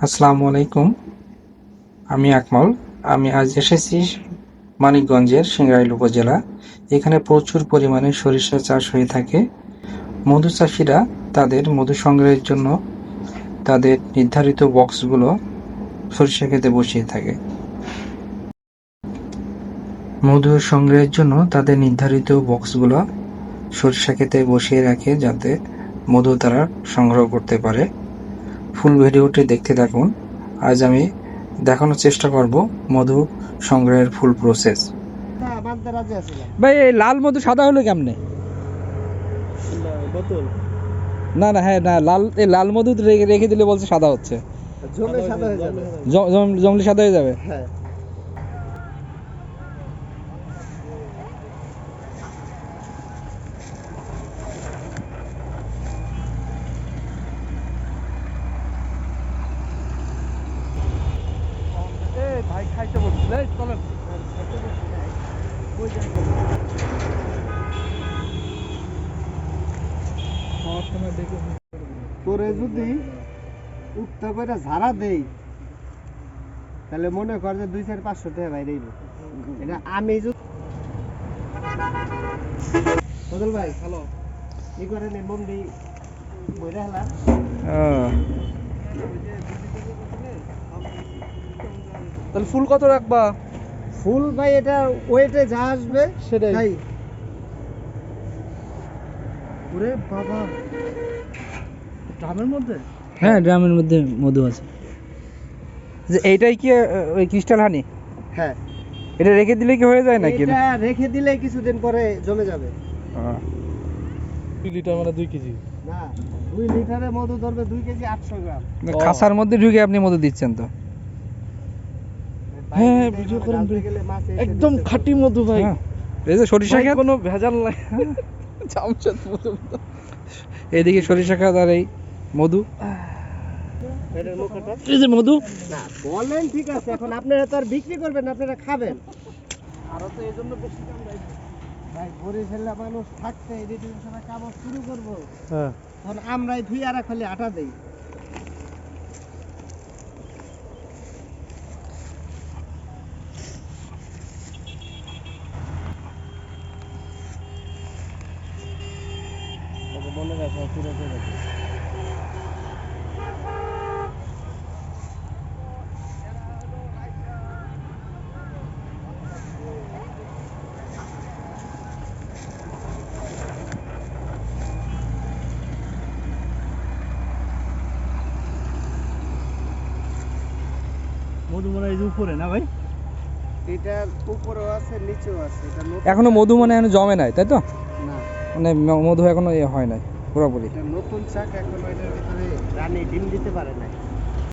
আসসালামু আলাইকুম। আমি আকমল। আমি আজ এসেছি মানিকগঞ্জের সিংরাইল উপজেলা। এখানে প্রচুর পরিমাণে সরিষা চাষ হয়ে থাকে। মধু চাষিরা তাদের মধু সংগ্রহের জন্য তাদের নির্ধারিত বক্সগুলো সরিষা খেতে বসিয়ে থাকে। মধু সংগ্রহের জন্য তাদের নির্ধারিত বক্সগুলো সরিষা খেতে বসিয়ে রাখে যাতে মধু তারা সংগ্রহ করতে পারে। ফুল ভিডিওটি দেখতে থাকুন। আজ আমি দেখানোর চেষ্টা করব মধু সংগ্রহের ফুল প্রসেস ভাই এই লাল মধু সাদা হলো কেমনে? না না হ্যাঁ না লাল এই লাল মধু রেখে রেখে দিলে বলছে সাদা হচ্ছে। জমলি সাদা হয়ে যাবে। জমলে সাদা হয়ে যাবে? হ্যাঁ। খাইতে বলছি চলেন। তোরে যদি উঠতে করে ঝাড়া দেই তাহলে মনে কর যে দুই চার পাঁচশো টাকা বাইরে এটা আমি যদি বদল ভাই হ্যালো। ই করে নে মন দি বইরা হেলাম তাহলে ফুল কত রাখবা? ফুল ভাই এটা ওয়েটে যা আসবে সেটাই। তাই ওরে বাবা। ড্রামের মধ্যে? হ্যাঁ ড্রামের মধ্যে মধু আছে। যে এইটাই কি ওই ক্রিস্টাল হানি হ্যাঁ। এটা রেখে দিলে কি হয়ে যায় নাকি? এটা রেখে দিলে কিছুদিন পরে জমে যাবে। দুই লিটার মানে দুই কেজি? না দুই লিটারে মধু ধরবে দুই কেজি আটশো গ্রাম। খাসার মধ্যে ঢুকে আপনি মধু দিচ্ছেন তো? হ্যাঁ, ভিডিও করেন মাছ এসে একদম খাঁটি মধু ভাই। হ্যাঁ। এই যে সরিষা ক্ষেত কোনো ভেজাল নাই। জামশেদ মধু। এইদিকে সরিষা ক্ষেত আর এই মধু। এই যে মধু। না বলেন ঠিক আছে এখন আপনারা তো আর বিক্রি করবেন আপনারা খাবেন। আরও তো এই জন্য বেশি দাম নাই। ভাই বরিশালে মানুষ থাকতে এদিকে সময় কামড় শুরু করব। হ্যাঁ। তখন আমরাই ধুই আর খালি আটা দেই। মনে রাখো পুরো করে মধু এই যে উপরে না ভাই? এটার উপরেও আছে নিচেও আছে এটা এখনও মধু মানে এখনও জমে নাই তাই তো? না। মানে মধু এখনও ইয়ে হয় নাই। পুরোপুরি। নতুন চাক এখন ওইটার ভিতরে রানী ডিম দিতে পারে না